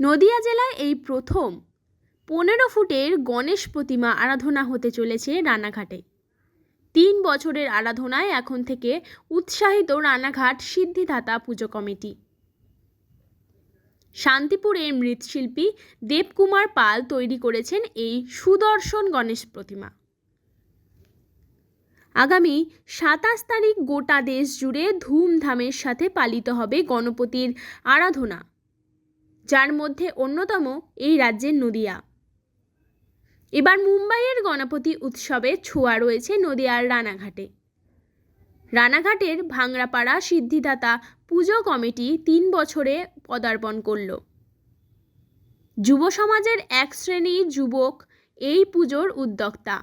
নদিয়া জেলায় এই প্রথম পনেরো ফুটের গণেশ প্রতিমা আরাধনা হতে চলেছে রানাঘাটে। তিন বছরের আরাধনায় এখন থেকে উৎসাহিত রানাঘাট সিদ্ধিদাতা পুজো কমিটি। শান্তিপুরের মৃৎশিল্পী দেবকুমার পাল তৈরি করেছেন এই সুদর্শন গণেশ প্রতিমা। আগামী সাতাশ তারিখ গোটা দেশ জুড়ে ধুমধামের সাথে পালিত হবে গণপতির আরাধনা। যার মধ্যে অন্যতম এই রাজ্যের নদিয়া। এবার মুম্বাইয়ের গণপতি উৎসবে ছোঁয়া রয়েছে নদিয়ার রানাঘাটে। রানাঘাটের ভাংরাপাড়া সিদ্ধিদাতা পুজো কমিটি তিন বছরে পদার্পণ করল। যুব সমাজের এক শ্রেণির যুবক এই পুজোর উদ্যোক্তা।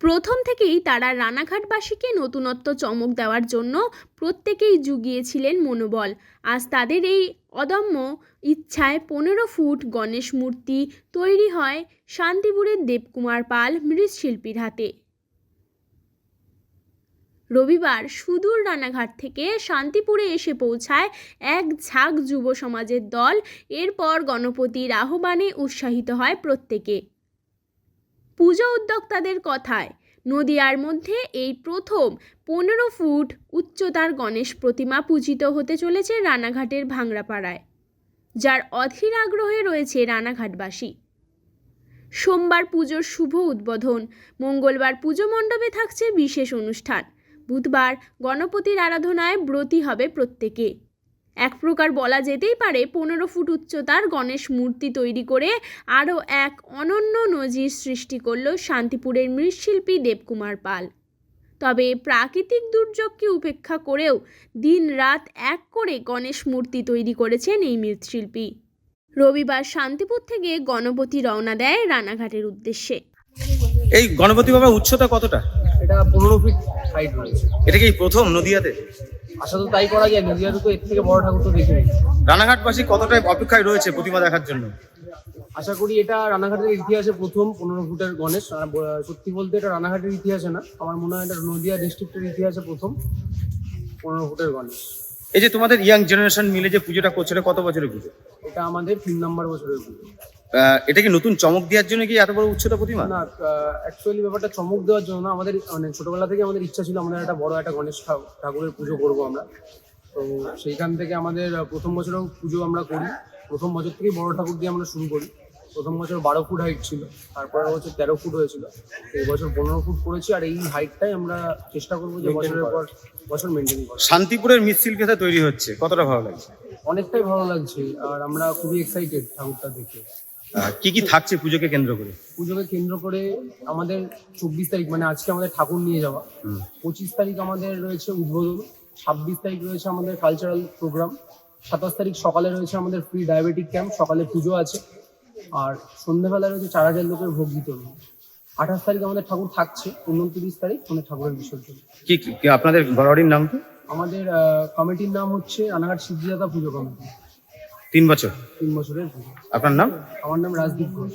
প্রথম থেকেই তারা রানাঘাটবাসীকে নতুনত্ব চমক দেওয়ার জন্য প্রত্যেকেই জুগিয়েছিলেন মনোবল। আজ তাদের এই অদম্য ইচ্ছায় পনেরো ফুট গণেশ মূর্তি তৈরি হয় শান্তিপুরের দেবকুমার পাল মৃৎশিল্পীর হাতে। রবিবার সুদূর রানাঘাট থেকে শান্তিপুরে এসে পৌঁছায় এক ঝাঁক যুব সমাজের দল। এরপর গণপতির আহ্বানে উৎসাহিত হয় প্রত্যেকে। পুজো উদ্যোক্তাদের কথায়, নদিয়ার মধ্যে এই প্রথম পনেরো ফুট উচ্চতার গণেশ প্রতিমা পূজিত হতে চলেছে রানাঘাটের ভাংরাপাড়ায় যার অধীর আগ্রহে রয়েছে রানাঘাটবাসী। সোমবার পুজোর শুভ উদ্বোধন, মঙ্গলবার পুজো মণ্ডপে থাকছে বিশেষ অনুষ্ঠান। বুধবার গণপতির আরাধনায় ব্রতী হবে প্রত্যেকে। এক প্রকার বলা যেতেই পারে পনেরো ফুট উচ্চতার গণেশ মূর্তি তৈরি করে আরও এক অনন্য নজির সৃষ্টি করল শান্তিপুরের মৃৎশিল্পী দেবকুমার পাল। তবে প্রাকৃতিক দুর্যোগকে উপেক্ষা করেও দিন রাত এক করে গণেশ মূর্তি তৈরি করেছেন এই মৃৎশিল্পী। রবিবার শান্তিপুর থেকে গণপতি রওনা দেয় রানাঘাটের উদ্দেশ্যে। এই গণপতি বাবার উচ্চতা কতটা? এটা পনেরো ফিট হাইট রয়েছে। এটা কি প্রথম নদিয়াতে? আশা তো তাই করা যায় নদীয়াতে তো এর থেকে বড় ঠাকুর তো দেখিনি রানাঘাটবাসী কতটা অপেক্ষায় রয়েছে প্রতিমা দেখার জন্য? আশা করি এটা রানাঘাটের ইতিহাসে প্রথম পনেরো ফুটের গণেশ। আর সত্যি বলতে এটা রানাঘাটের ইতিহাসে না। আমার মনে হয় এটা নদিয়া ডিস্ট্রিক্টের ইতিহাসে প্রথম পনেরো ফুটের গণেশ। এই যে তোমাদের ইয়াং জেনারেশন মিলে যে পুজোটা করছিল কত বছরের পুজো? এটা আমাদের তিন নম্বর বছরের পুজো। এটা কি নতুন চমক দেওয়ার জন্য কি এত বড় উচ্চতা প্রতিমা? না অ্যাকচুয়ালি ব্যাপারটা চমক দেওয়ার জন্য না আমাদের মানে ছোটবেলা থেকে আমাদের ইচ্ছা ছিল আমাদের একটা বড় একটা গণেশ ঠা- ঠাকুরের পুজো করব আমরা। তো সেইখান থেকে আমাদের প্রথম বছরেও পুজো আমরা করি। প্রথম বছর থেকেই বড় ঠাকুর দিয়ে আমরা শুরু করি। প্রথম বছর বারো ফুট হাইট ছিল তারপরের বছর তেরো ফুট হয়েছিল। এই বছর পনেরো ফুট করেছি আর এই হাইটটাই আমরা চেষ্টা করব যে বছরের পর বছর মেনটেন করা শান্তিপুরের মৃৎশিল্পী হাতে তৈরি হচ্ছে? কতটা ভালো লাগছে? অনেকটাই ভালো লাগছে আর আমরা খুবই এক্সাইটেড ঠাকুরটা দেখে। কি কি থাকছে পুজোকে কেন্দ্র করে? পুজোকে কেন্দ্র করে আমাদের চব্বিশ তারিখ মানে আজকে আমাদের ঠাকুর নিয়ে যাওয়া। পঁচিশ তারিখ আমাদের রয়েছে উদ্বোধন ছাব্বিশ তারিখ রয়েছে আমাদের কালচারাল প্রোগ্রাম সাতাশ তারিখ সকালে রয়েছে আমাদের ফ্রি ডায়াবেটিক ক্যাম্প সকালে পুজো আছে আর সন্ধ্যেবেলা রয়েছে চার হাজার লোকের ভোগ বিতরণ। আঠাশ তারিখ আমাদের ঠাকুর থাকছে উনত্রিশ তারিখ আমাদের ঠাকুরের বিসর্জন। কি কি- আপনাদের বাড়ির নাম কি? আমাদের কমিটির নাম হচ্ছে রানাঘাট সিদ্ধিদাতা পুজো কমিটি তিন বছর? তিন বছরের আপনার নাম? আমার নাম রাজদীপ ঘোষ।